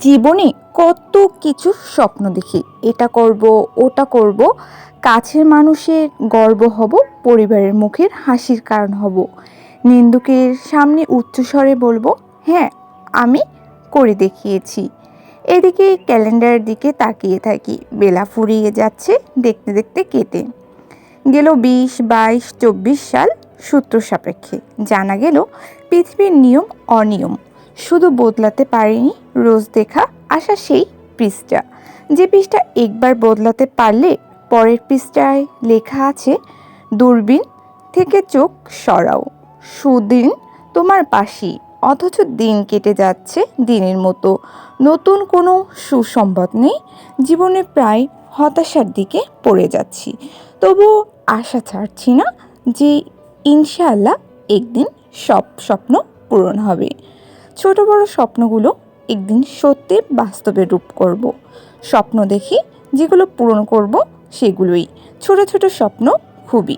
জীবনে কত কিছু স্বপ্ন দেখি। এটা করব, ওটা করব। কাছের মানুষের গর্ব হব, পরিবারের মুখের হাসির কারণ হব। নিন্দুকের সামনে উচ্চস্বরে বলব হ্যাঁ আমি করে দেখিয়েছি। এদিকে ক্যালেন্ডারের দিকে তাকিয়ে থাকি, বেলা ফুরিয়ে যাচ্ছে দেখতে দেখতে কেটে। গেল বিশ, বাইশ, চব্বিশ সাল সূত্র সাপেক্ষে। জানা গেল পৃথিবীর নিয়ম অনিয়ম। শুধু বদলাতে পারেনি রোজ দেখা আসা সেই পৃষ্ঠা। যে পৃষ্ঠা একবার বদলাতে পারলে পরের পৃষ্ঠায় লেখা আছে, দূরবীন থেকে চোখ সরাও। সুদিন তোমার পাশেই অথচ দিন কেটে যাচ্ছে দিনের মতো। নতুন কোনো সুসংবাদ নেই, জীবনে প্রায় হতাশার দিকে পড়ে যাচ্ছি। তবুও আশা ছাড়ছি না যে ইনশাআল্লাহ একদিন সব স্বপ্ন পূরণ হবে। ছোট বড় স্বপ্নগুলো একদিন সত্যি বাস্তবে রূপ করব। স্বপ্ন দেখি, যেগুলো পূরণ করব, সেগুলোই। ছোট ছোট স্বপ্ন খুবই।